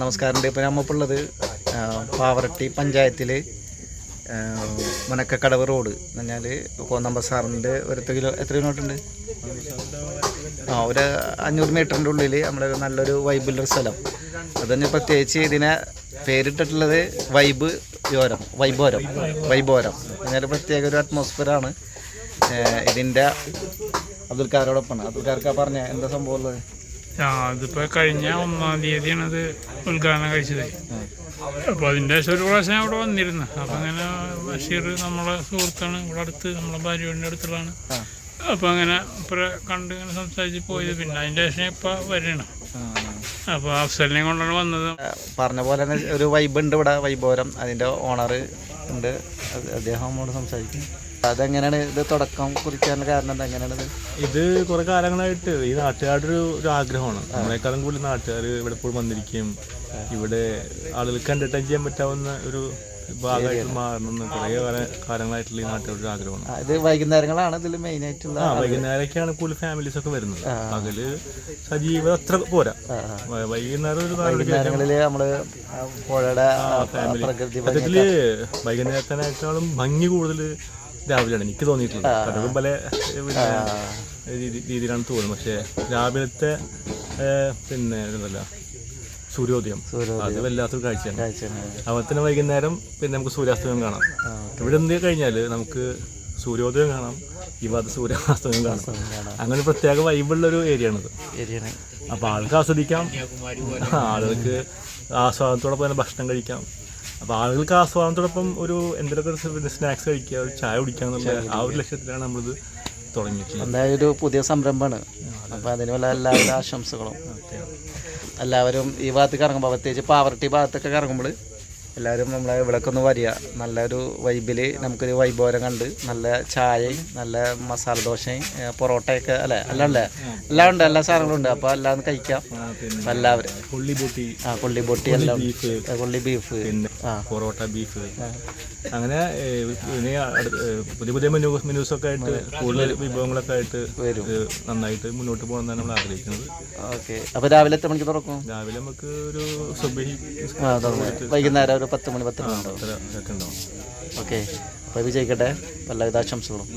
നമസ്കാരം ഇപ്പോൾ ഉള്ളത് പാവറട്ടി പഞ്ചായത്തിൽ മുനക്കക്കടവ് റോഡ്. എന്ന് പറഞ്ഞാൽ കോന്നമ്പ സാറിന്റെ ഒരു എത്ര കിലോ എത്ര കിലോട്ടുണ്ട് ആ ഒരു അഞ്ഞൂറ് മീറ്ററിന്റെ ഉള്ളിൽ നമ്മുടെ ഒരു നല്ലൊരു വൈബുള്ളൊരു സ്ഥലം. അത് തന്നെ പ്രത്യേകിച്ച് ഇതിനെ പേരിട്ടിട്ടുള്ളത് വൈബ് യോരം വൈബോരം വൈബോരം. എന്നാൽ പ്രത്യേക ഒരു അറ്റ്മോസ്ഫിയറാണ് ഇതിന്റെ അബ്ദുൽക്കാരോടൊപ്പമാണ് അബ്ദുൽക്കാർക്കാ പറഞ്ഞ എന്താ സംഭവം ഉള്ളത്? അതിപ്പോ കഴിഞ്ഞ ഒന്നാം തീയതിയാണ് അത് ഉദ്ഘാടനം കഴിച്ചത്. അപ്പൊ അതിന്റെ ശേഷം ഒരു പ്രാവശ്യം ഞാൻ അവിടെ വന്നിരുന്നു. അപ്പൊ അങ്ങനെ ബഷീർ നമ്മളെ സുഹൃത്താണ്. ഇവിടെ അടുത്ത് നമ്മളെ ഭാര്യയുടെ അടുത്തുള്ളതാണ്. അപ്പൊ അങ്ങനെ ഇപ്പറ കണ്ട് ഇങ്ങനെ സംസാരിച്ച് പോയത്. പിന്നെ അതിന്റെ ശേഷം ഇപ്പൊ വരണം അപ്പൊ അഫ്സലിനെ കൊണ്ടാണ് വന്നത്. പറഞ്ഞ പോലെ തന്നെ ഒരു വൈബ് ഉണ്ട് ഇവിടെ വൈബോരം അതിന്റെ ഓണർ ഉണ്ട്. അദ്ദേഹം നമ്മോട് സംസാരിക്കും. അതെങ്ങനെയാണ് ഇത് തുടക്കം കുറിക്കാനുള്ള കാരണം എന്താ? എങ്ങനെയാണ് ഇത്? കുറെ കാലങ്ങളായിട്ട് ഈ നാട്ടുകാരുടെ ഒരു ഒരു ആഗ്രഹമാണ്. നമ്മളെക്കാളും കൂടുതൽ നാട്ടുകാർ ഇവിടെ ഇപ്പോൾ വന്നിരിക്കുകയും ഇവിടെ ആളുകൾക്ക് എന്റർടൈൻ ചെയ്യാൻ പറ്റാവുന്ന ഒരു ഭാഗമായിട്ട് മാറണമെന്ന് കുറേ കുറെ കാലങ്ങളായിട്ടുള്ള ഈ നാട്ടുകാരുടെ ഒരു ആഗ്രഹമാണ്. ഇത് വൈകുന്നേരങ്ങളാണ് ഇതിൽ മെയിൻ ആയിട്ടുള്ള ആ വൈകുന്നേരമൊക്കെയാണ് കൂടുതൽ ഫാമിലീസ് ഒക്കെ വരുന്നത്. പകൽ സജീവ അത്ര പോരാ. വൈകുന്നേരം ഒരു വൈകുന്നേരങ്ങളിൽ പുഴയുടെ പ്രകൃതി വൈകുന്നേരത്തിനേക്കാളും ഭംഗി കൂടുതൽ രാവിലെയാണ്. എനിക്ക് തോന്നിയിട്ടുള്ളത് പലരും പല രീതിയിലാണ് തോന്നുന്നത്. പക്ഷേ രാവിലത്തെ പിന്നെ എന്തല്ല സൂര്യോദയം. അത് വല്ലാത്തൊരു കാഴ്ചയാണ്. അതുപോലെ തന്നെ വൈകുന്നേരം പിന്നെ നമുക്ക് സൂര്യാസ്തമയം കാണാം. ഇവിടെ എന്ത് കഴിഞ്ഞാൽ നമുക്ക് സൂര്യോദയം കാണാം ഈ ഭാഗത്ത് സൂര്യാസ്തമയം കാണാം. അങ്ങനെ പ്രത്യേക വൈബുള്ള ഒരു ഏരിയ ആണിത് അപ്പോൾ ആൾക്ക് ആസ്വദിക്കാം ആളുകൾക്ക് ആസ്വാദത്തോടൊപ്പം തന്നെ ഭക്ഷണം കഴിക്കാം. അപ്പോൾ ആളുകൾക്ക് ആസ്വാദനത്തോടൊപ്പം ഒരു എന്തെങ്കിലും ഒരു സ്നാക്സ് കഴിക്കുക ഒരു ചായ കുടിക്കുക എന്നുള്ള ആ ഒരു ലക്ഷ്യത്തിലാണ് നമ്മളിത് തുടങ്ങിയിട്ടുള്ളത്. എന്തായാലും ഒരു പുതിയ സംരംഭമാണ്. അപ്പോൾ അതിന് വല്ല എല്ലാവരുടെ ആശംസകളും. എല്ലാവരും ഈ ഭാഗത്തേക്ക് ഇറങ്ങുമ്പോൾ പ്രത്യേകിച്ച് പാവർട്ടി ഭാഗത്തൊക്കെ ഇറങ്ങുമ്പോൾ എല്ലാവരും നമ്മളെ ഇവിടേക്ക് ഒന്ന് വരിക. നല്ലൊരു വൈബിൽ നമുക്കൊരു വൈബോരം കണ്ട് നല്ല ചായയും നല്ല മസാല ദോശയും പൊറോട്ടയൊക്കെ അല്ലേ? എല്ലാം അല്ലേ എല്ലാം ഉണ്ട്. എല്ലാ സാധനങ്ങളും ഉണ്ട്. അപ്പോൾ എല്ലാം കഴിക്കാം. എല്ലാവരും. കൊള്ളി ബോട്ടി ആ കൊള്ളി പൊട്ടി എല്ലാം. കൊള്ളി ബീഫ്. ആ. പൊറോട്ട ബീഫ്. അങ്ങനെ ഇനി പുതിയ പുതിയ മെനു മെനൂസൊക്കെ ആയിട്ട് കൂടുതൽ വിഭവങ്ങളൊക്കെ ആയിട്ട്. നന്നായിട്ട് മുന്നോട്ട് പോകണമെന്നാണ് നമ്മൾ ആഗ്രഹിക്കുന്നത്. ഓക്കെ. അപ്പോൾ രാവിലെ എത്ര മണിക്ക് തുറക്കും? രാവിലെ നമുക്ക് ഒരു സുബഹി വൈകുന്നേരം ഒരു പത്ത് മണി പത്ത് മണി ഉണ്ടാവും. ഓക്കെ. അപ്പോൾ വിജയിക്കട്ടെ. പല ആശംസകളും.